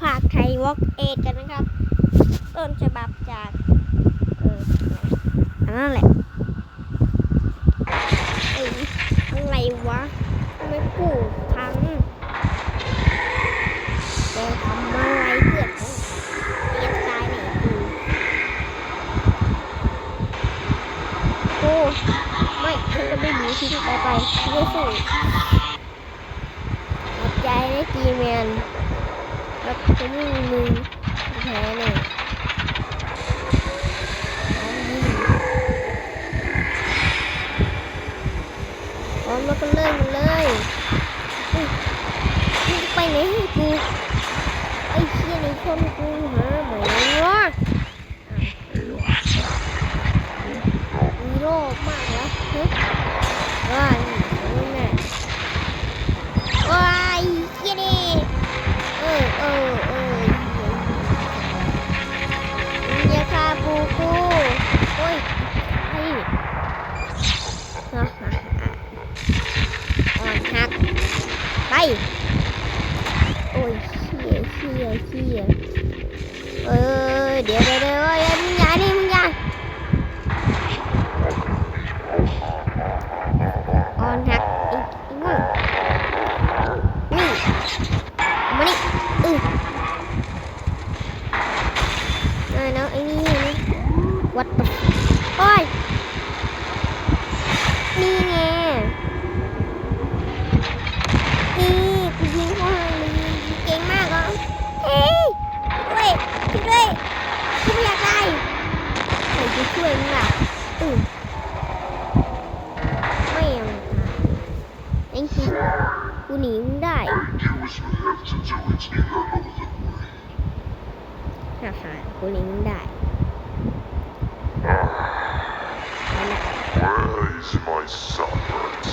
ภาคไทยวอล์กเอทกันนะครับ ต้นฉบับจากเอออันนั้นแหละเอ้ยอะไรวะทำไมกูพังแกทำอะไรเพื่อนเลี้ยงตายไหนกูไม่ฉันจะไม่หนีที่ไปไปฉันจะสู้ใจนะจีแมน แล้วจะไม่มีมึงแพ้แน่พร้อมแล้วก็เริ่มกันเลยมึงไปไหนให้กูไอ้เชี่ยในชนกูหาเหมือวะมีโรคมากแล้วเฮ้ย โอ้ยเชี่ยเชี่ยเชี่ยเออเดี๋ยวเดี๋ยวเดี๋ยวเอ้ยมึงอย่าดิมึงอย่า อ่อนหักอีกอีกมั่งนี่เอามานี่อืออ่าเนาะไอ้นี่ไอ้นี่วัดโอ้ยนี่ไงนี่กูยิงเขาให้เลยเก่งมากอะเฮ้ยช่วยช่วยด้วยกูไม่อยากได้ใครจะช่วยมึงล่ะอือ ไม่เอา ไอ้ที่กูหนีมึงได้ฮ่าฮ่ากูหนีมึงได้นั่นแหละ Where is my servant?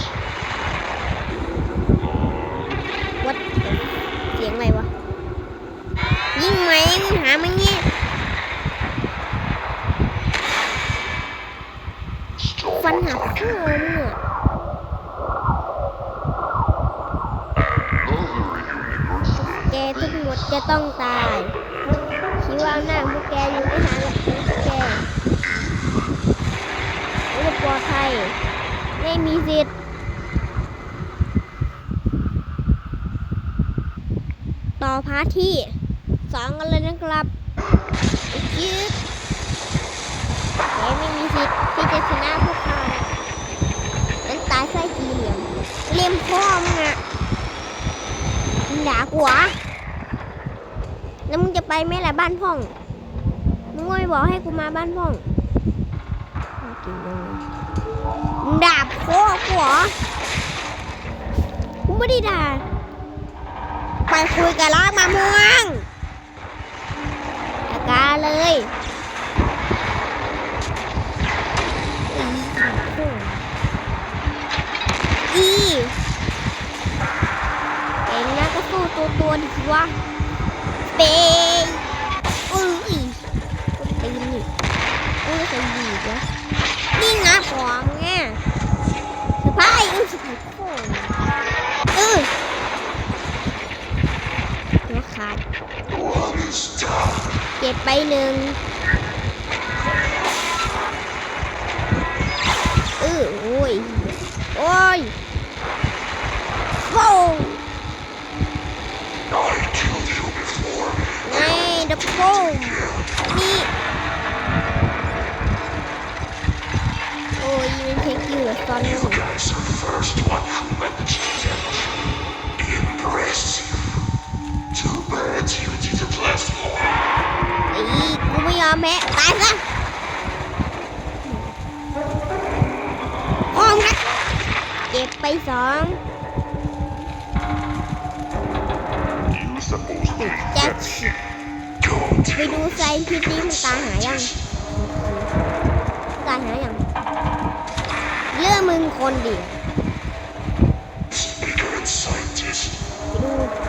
วัดเสียงอะไรวะ ยิงไหมหามันเนี่ยฟันหักข้างมึงอะ แกทุกหมดจะต้องตายคิดว่าหน้าพวกแกอยู่ไม่หาหรอกพวกแกไม่ได้ปลอดภัยไม่มีสิทธิ์ต่อพาร์ทที่สองกันเลยนะครับอีกยืดแกไม่มีสิทธิ์ที่จะชนะพวกเขานั้นตายไส้สีเหลี่ยมเลี่ยมพ่อมึงอะด่ากูอแล้วมึงจะ ไปไหมล่ะบ้านพ่องมึงไม่บอกให้กูมาบ้านพ่องน่ากินจังเลยมึงด่าพ่อกูเหรอกูไม่ได้ด่าไปคุยกับลากมะม่วงอาการเลยอีเอ็งนะก็สู้ตัวตัวดิวะเปย์อุ้ยก็ ตีนนี่อุ้ยใส่ดีวะนี่นะของไงสะพายอุ้ยสะพายโค้งเออหัวขาดเจ็บไปหนึ่ง didn't last long. ไอ้กูไม่ยอมแพ้ตายซะพร้อมนะเจ็บไปสองจะ ready. Go ไปดูไซน์พิษนี้มันตายหายังตายหายัง เลือกมึงคนเดียว speaker and scientist. ไปดูเค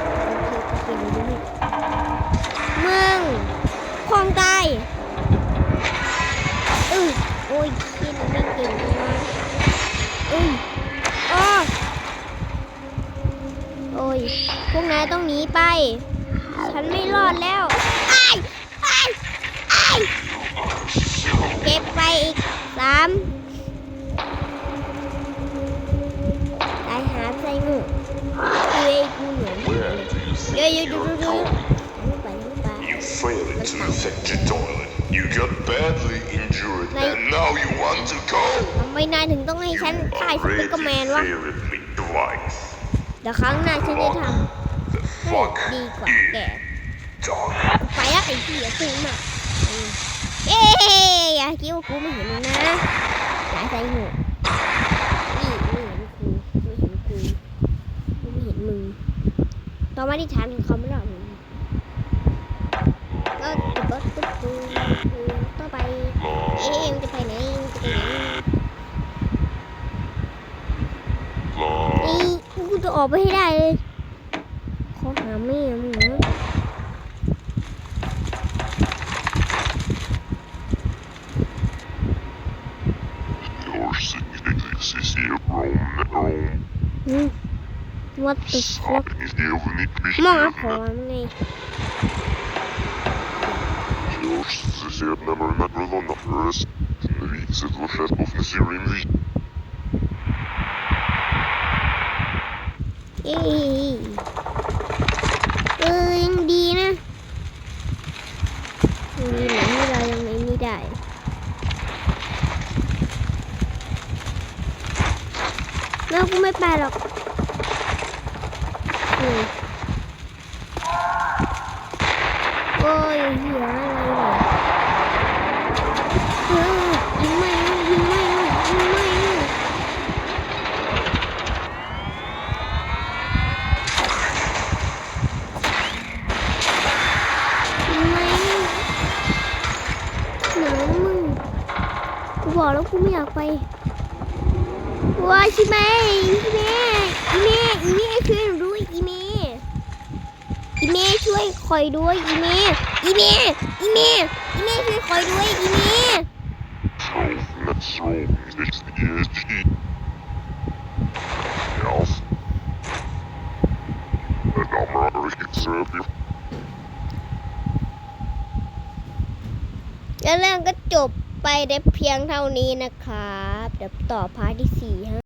โอเคไปดูมึงคลองตายเออโอ้ยคิดไม่เก่งเลยเอ้ยอ้อโอ้ยพวกนายต้องหนีไป ฉันไม่รอดแล้ว failed to infect your toilet. You got badly injured, Like- and now you want to go? ทำไมนายถึงต้องให้ You ฉันฆ่าสไป already เกอร์แมนวะ failed me twice. เดี๋ยวครั้งหน้าฉันจะท The ำให้ fuck ดีกว่าแก is done. ไปแล้วไอ้ที่อย่าพูดมากเอ๊ยอย่าคิดว่ากูไม่เห็นมึงนะอย่าใส่หูนี่ไม่เห็นกูไม่เห็นกูกูไม่เห็นมึงต่อมาที่ฐานของเขาไม่รอดมึง ก็ตุ๊บตุ๊บตุ๊บตุ๊บต่อไป เอ๊ะมึงจะไปไหนมึงจะไปไหนนี่กูจะออกไปให้ได้เลยขอหาแม่มึงนะ Your significance is here, Rome, Rome. อืม what the fuck Saken is evigt มองหาขอ bestämd. มึงไง Your systemer Nadrolona Rest. Viset var skett på Fnesirin Vi. เออยังดีนะดีหนังที่เรายังไม่นี่ได้แล้วกูไม่ไปหรอกโอ้ยเหี้ยอะไรเนี่ยเออยิงไม่นะยิงไม่นะยิงไม่นะยิงไม่นะเหนือนะมึง กูบอกแล้วกูไม่อยากไปว้ายชิแม่อีแม่อีแม่อีแม่ช่วยหนูด้วยอีแม่อีแม่ช่วยคอยด้วยอีแม่อีแม่อีแม่อีแม่ช่วยคอยด้วยอีแม่ Trollnäs Rome is the ESG. Ja. Men de har riktigt söker. แล้วเรื่องก็จบ ไปได้เพียงเท่านี้นะครับ เดี๋ยวต่อพาร์ทที่สี่ฮะ